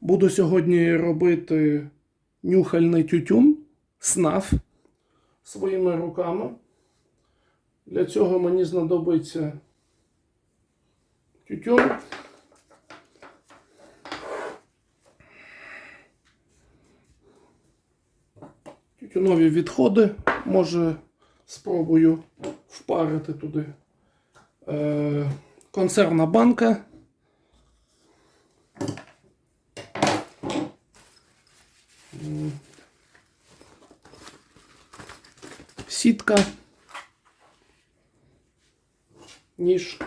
Буду сьогодні робити нюхальний тютюн, снаф своїми руками. Для цього мені знадобиться тютюн. Тютюнові відходи. Може, спробую впарити туди. Е, консервна банка. Сітка. Ніж.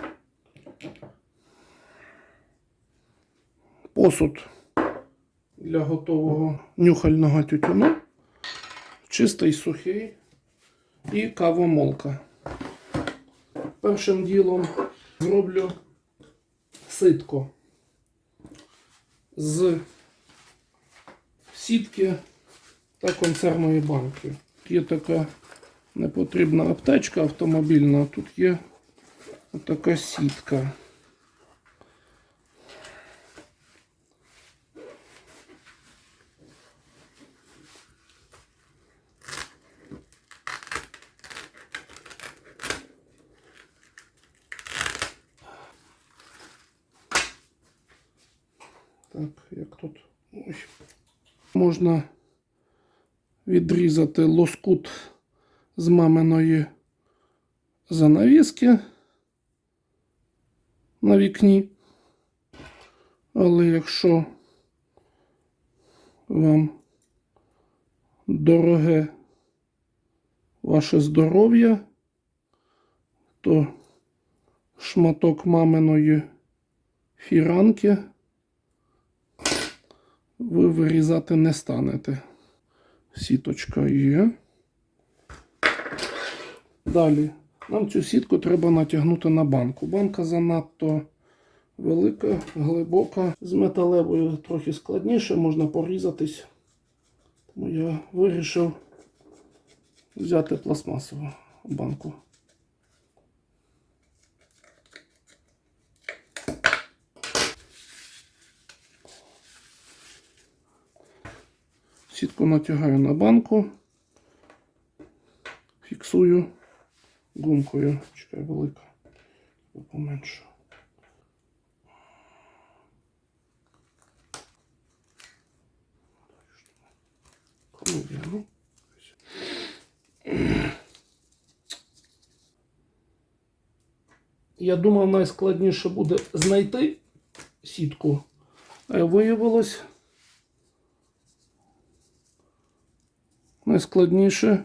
Посуд для готового нюхального тютюну. Чистий сухий і кавомолка. Першим ділом зроблю ситко з сітки та консервної банки. Є така непотрібна аптечка автомобільна, тут є така сітка. Так, як тут. Ой. Можна відрізати лоскут з маминої занавіски на вікні. Але якщо вам дороге ваше здоров'я, то шматок маминої фіранки ви вирізати не станете. Сіточка є. Далі. Нам цю сітку треба натягнути на банку. Банка занадто велика, глибока. З металевою трохи складніше, можна порізатись. Тому я вирішив взяти пластмасову банку. Сітку натягаю на банку, фіксую гумкою. Чекай, велика. Поменше. Ну, я. Я думав, найскладніше буде знайти сітку, а виявилось найскладніше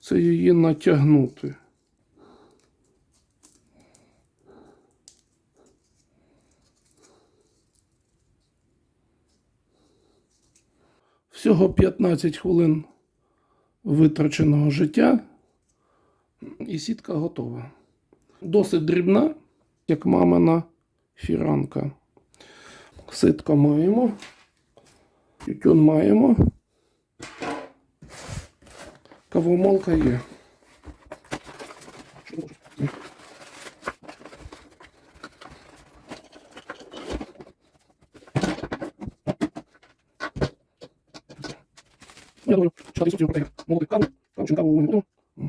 це її натягнути. Всього 15 хвилин витраченого життя, і сітка готова. Досить дрібна, як мамина фіранка. Ситко маємо, тютюн маємо. Кавомолка є. Я думаю, що ти сутів молодих каву, там чим каву не.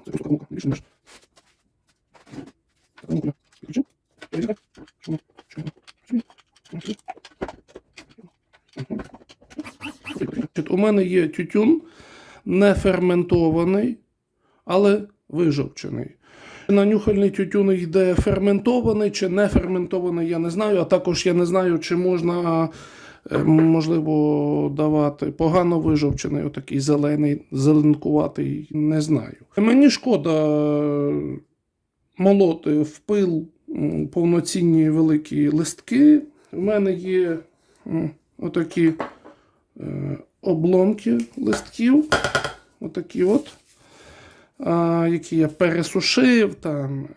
Це просто не можеш. Кавомолку я підключив. Перевірка. Що ми? Що ми? Що ми? Що У мене є тютюн не ферментований, але вижовчений. На нюхальний тютюн йде ферментований чи не ферментований, я не знаю. А також я не знаю, чи можна, е, можливо, давати погано вижовчений, отакий зелений, зеленкуватий, не знаю. Мені шкода молоти в пил повноцінні великі листки. У мене є отакі е, обломки листків. Отакі от, які я пересушив там,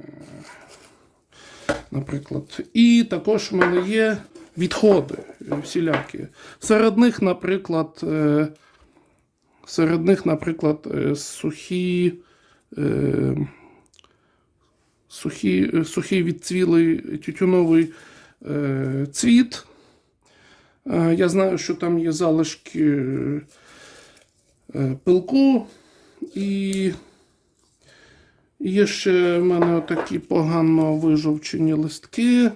е, наприклад. І також в мене є відходи всілякі. Серед них, наприклад, е, серед них, наприклад, е, сухі. Сухий, сухий відцвілий тютюновий е, цвіт, Я знаю, що там є залишки е, пилку і є ще в мене отакі погано вижовчені листки.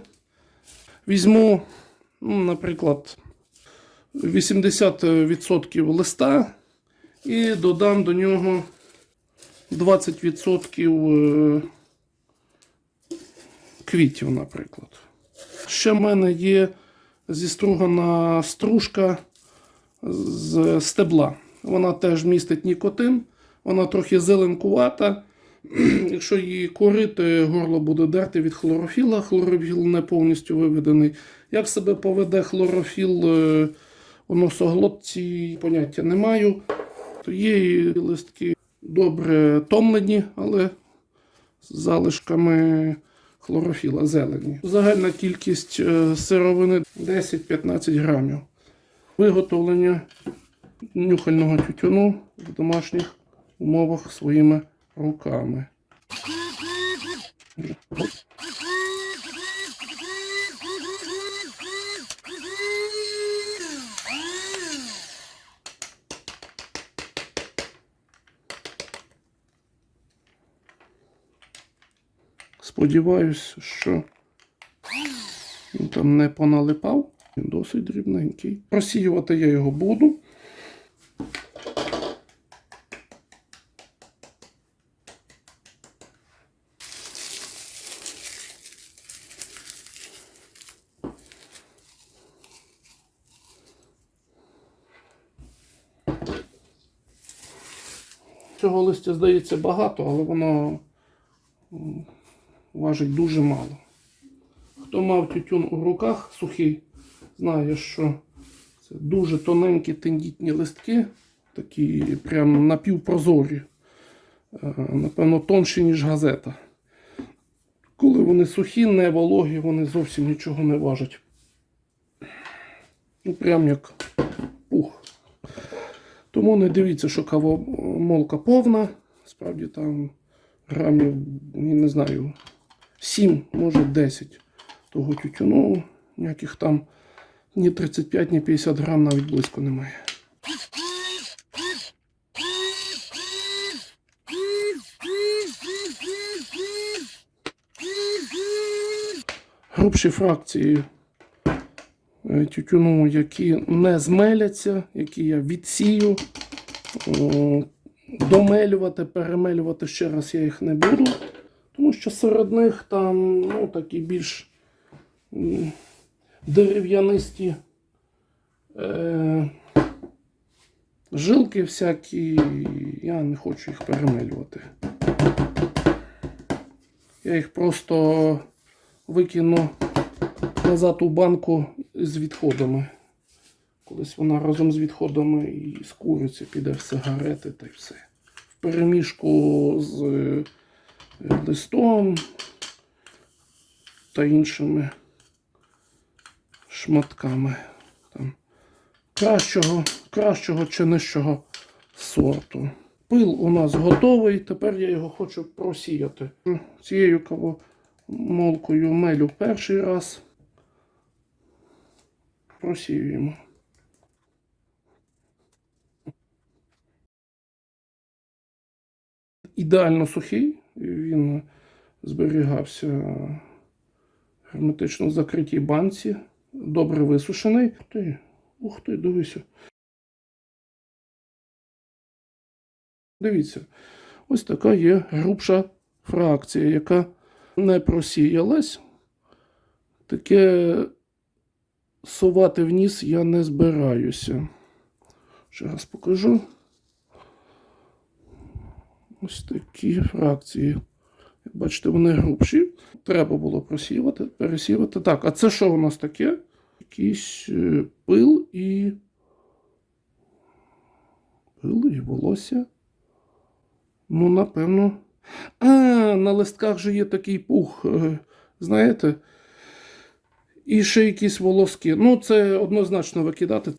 Візьму, ну, наприклад, 80% листа і додам до нього 20% е, квітів, наприклад. Ще в мене є зістругана стружка з стебла. Вона теж містить нікотин, вона трохи зеленкувата. Якщо її корити, горло буде дерти від хлорофіла. Хлорофіл не повністю виведений. Як себе поведе хлорофіл е, у носоглотці, поняття не маю. Є листки добре томлені, але з залишками хлорофіла зелені. Загальна кількість е, сировини 10-15 грамів. Виготовлення нюхального тютюну в домашніх умовах своїми руками. Сподіваюсь, що він там не поналипав. Він досить дрібненький. Просіювати я його буду. Цього листя здається багато, але воно важить дуже мало. Хто мав тютюн у руках сухий, знає, що це дуже тоненькі тендітні листки, такі прям напівпрозорі. Е, Напевно, тонші, ніж газета. Коли вони сухі, не вологі, вони зовсім нічого не важать. Ну, прям як пух. Тому не дивіться, що кавомолка повна. Справді там грамів, я не знаю, 7, може 10 того тютюну. Ніяких там ні 35, ні 50 грам навіть близько немає. Грубші фракції е, тютюну, які не змеляться, які я відсію. Домелювати, перемелювати ще раз я їх не буду. Тому що серед них там ну, такі більш дерев'янисті е, жилки всякі. Я не хочу їх перемелювати. Я їх просто викину назад у банку з відходами. Колись вона разом з відходами і з куриці піде в сигарети та й все. В переміжку з листом та іншими шматками там, кращого, кращого чи нижчого сорту. Пил у нас готовий, тепер я його хочу просіяти. Цією кавомолкою мелю перший раз. Просіюємо. ідеально сухий, він зберігався в герметично закритій банці, добре висушений. Ти, ух ти, дивися. Дивіться, ось така є грубша фракція, яка не просіялась. Таке совати вниз я не збираюся. Ще раз покажу. Ось такі фракції. Як бачите, вони грубші. Треба було просівати, пересівати. Так, а це що у нас таке? Якийсь е, пил і. Пил і волосся. Ну, напевно. А, на листках же є такий пух, е, знаєте? І ще якісь волоски. Ну, це однозначно викидати.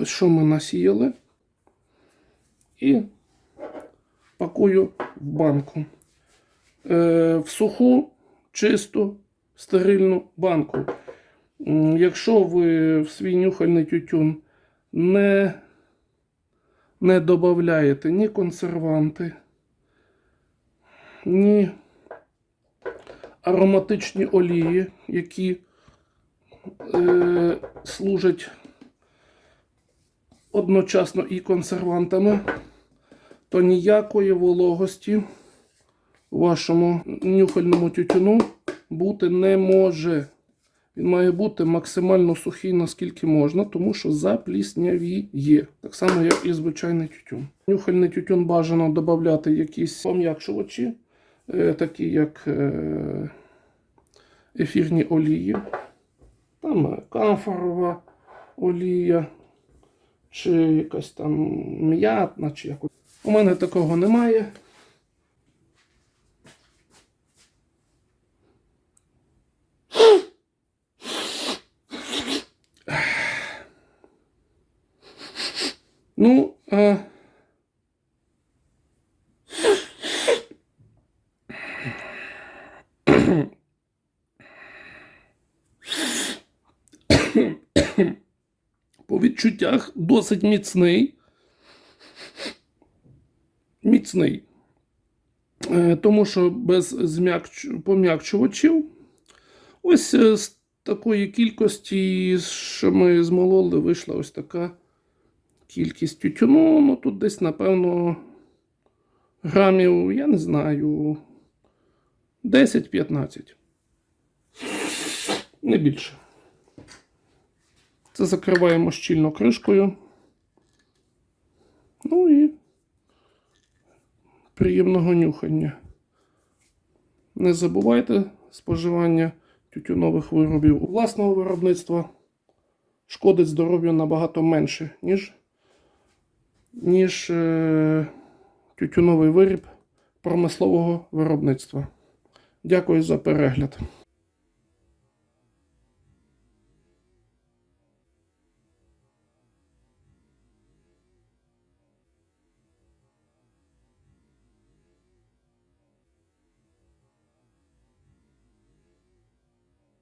Ось що ми насіяли. І пакую в банку. Е, в суху, чисту, стерильну банку. Якщо ви в свій нюхальний тютюн не, не додаєте ні консерванти, ні ароматичні олії, які е, служать одночасно і консервантами, то ніякої вологості у вашому нюхальному тютюну бути не може. Він має бути максимально сухий, наскільки можна, тому що запліснявіє. Так само, як і звичайний тютюн. Нюхальний тютюн бажано додати якісь пом'якшувачі, е, такі як е, ефірні олії, там е, камфорова олія, чи якась там м'ятна, чи якось. У мене такого немає. Ну, а... по відчуттях досить міцний. Міцний. Е, Тому що без пом'якчувачів, ось е, з такої кількості, що ми змололи, вийшла ось така кількість тютюну. Ну тут десь, напевно, грамів, я не знаю, 10-15. Не більше. Це закриваємо щільно кришкою. Ну і приємного нюхання. Не забувайте споживання тютюнових виробів у власного виробництва шкодить здоров'ю набагато менше, ніж, ніж е, тютюновий виріб промислового виробництва. Дякую за перегляд.